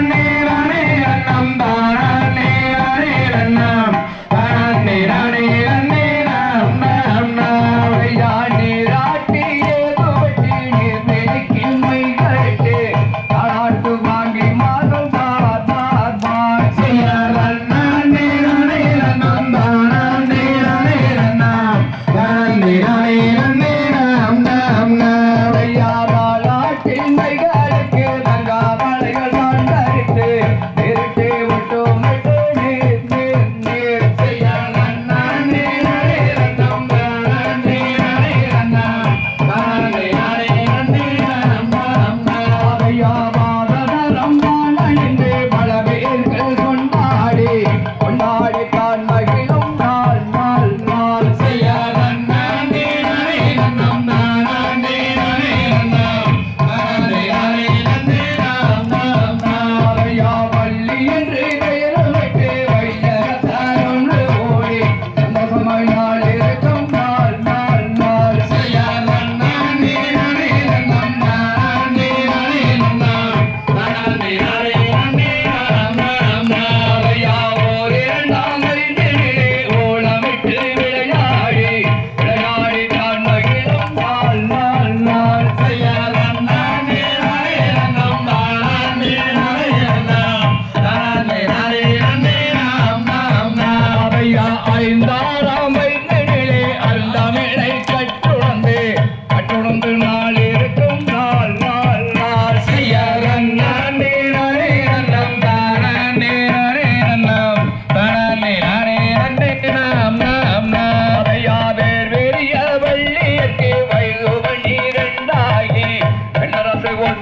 manera நான்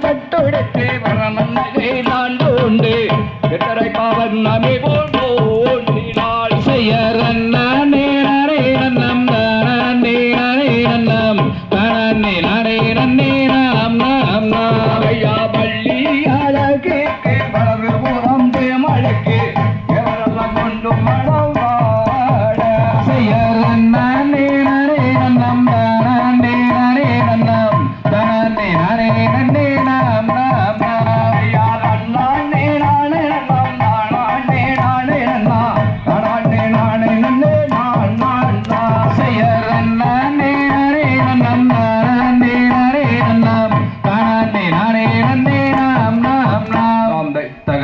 பட்டொடுத்து வரணந்தகை நான் தோண்டு எத்தரை பாவன் நமே போல் தோன்றினால் செய்யறன்னே நரே நன்னம். நரே